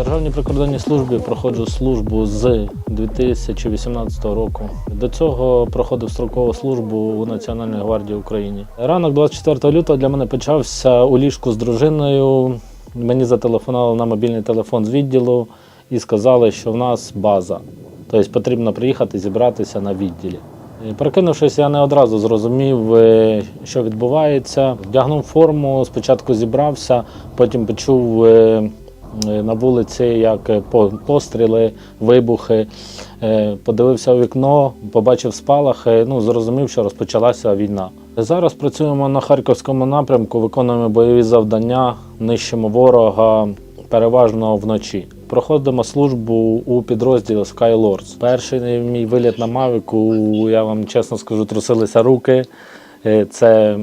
Державній прикордонній службі проходжу службу з 2018 року. До цього проходив строкову службу у Національній гвардії України. Ранок 24 лютого для мене почався у ліжку з дружиною. Мені зателефонували на мобільний телефон з відділу і сказали, що в нас база. Тобто потрібно приїхати зібратися на відділі. Прокинувшись, я не одразу зрозумів, е, що відбувається. Вдягнув форму, спочатку зібрався, потім почув е, на вулиці, як е, постріли, вибухи. Е, Подивився у вікно, побачив спалахи, ну, зрозумів, що розпочалася війна. Зараз працюємо на Харківському напрямку, виконуємо бойові завдання, нищимо ворога переважно вночі. Проходимо службу у підрозділі Skylords. Перший мій виліт на Мавіку, я вам чесно скажу, трусилися руки. Е, Це е,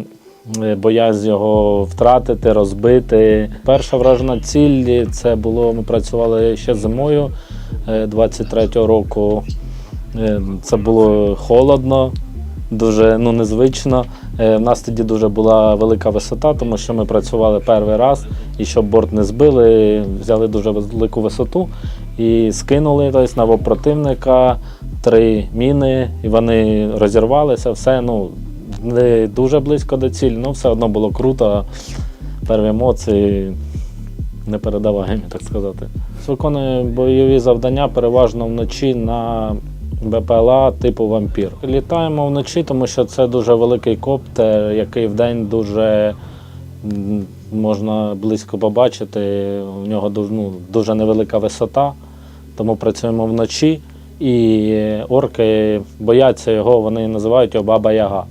боязнь його втратити, розбити. Перша вражена ціль це було. Ми працювали ще зимою е, 23-го року. Е, Це було холодно, дуже ну, незвично. Е, В нас тоді дуже була велика висота, тому що ми працювали перший раз, і щоб борт не збили, взяли дуже велику висоту і скинули тобто, на воб противника три міни, і вони розірвалися. Все ну, не дуже близько до цілі, але все одно було круто. Перві емоції непередаваємі, так сказати. Виконує бойові завдання переважно вночі на БПЛА типу вампір. Літаємо вночі, тому що це дуже великий коптер, який вдень дуже можна близько побачити. У нього ну, дуже невелика висота, тому працюємо вночі. І орки бояться його, вони називають його Баба Яга.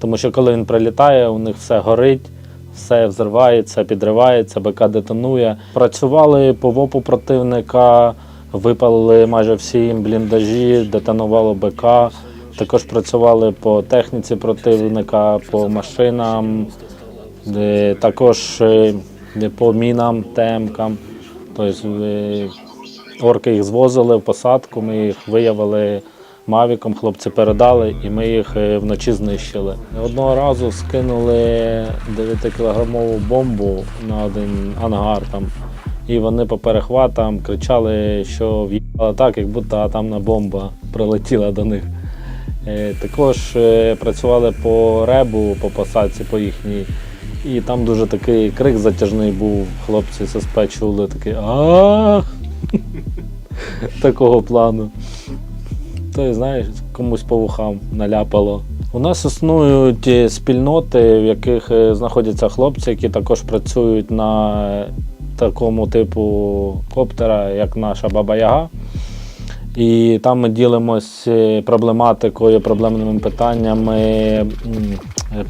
Тому що коли він прилітає, у них все горить, все взривається, підривається, БК детонує. Працювали по ВОПу противника, випалили майже всі бліндажі, детонувало БК. Також працювали по техніці противника, по машинам, також е, по мінам, темкам. Тобто е, орки їх звозили в посадку, ми їх виявили мавіком, хлопці передали, і ми їх е, вночі знищили. Одного разу скинули 9-кілограмову бомбу на один ангар там. І вони по перехватам кричали, що в'їхала так, як будто атомна бомба прилетіла до них. Е, Також е, працювали по ребу, по посадці, по їхній. І там дуже такий крик затяжний був. Хлопці ССП чули такий ах такого плану. То знаєш, комусь по вухам наляпало. У нас існують е, спільноти, в яких е, знаходяться хлопці, які також працюють на е, такому типу коптера, як наша Баба Яга. І там ми ділимось проблематикою, проблемними питаннями,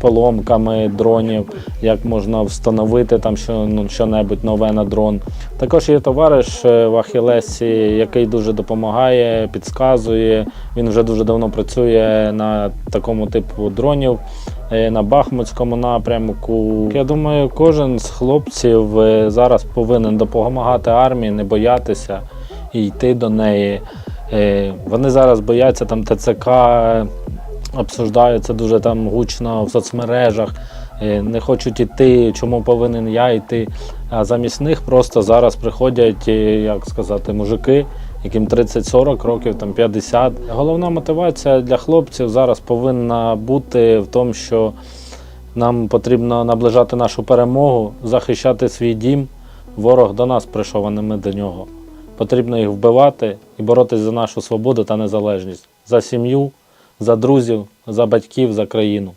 поломками дронів, як можна встановити там ну, що-небудь нове на дрон. Також є товариш е, в Ахілесі, який дуже допомагає, підказує. Він вже дуже давно працює на такому типу дронів. е, На Бахмутському напрямку. Я думаю, кожен з хлопців е, зараз повинен допомагати армії, не боятися і йти до неї. Е, Вони зараз бояться там ТЦК, е, обсуждають це дуже там гучно в соцмережах. е, Не хочуть йти, чому повинен я йти. А замість них просто зараз приходять, е, як сказати, мужики, яким 30-40 років, там 50. Головна мотивація для хлопців зараз повинна бути в тому, що нам потрібно наближати нашу перемогу, захищати свій дім. Ворог до нас прийшов, а не ми до нього. Потрібно їх вбивати і боротися за нашу свободу та незалежність, за сім'ю, за друзів, за батьків, за країну.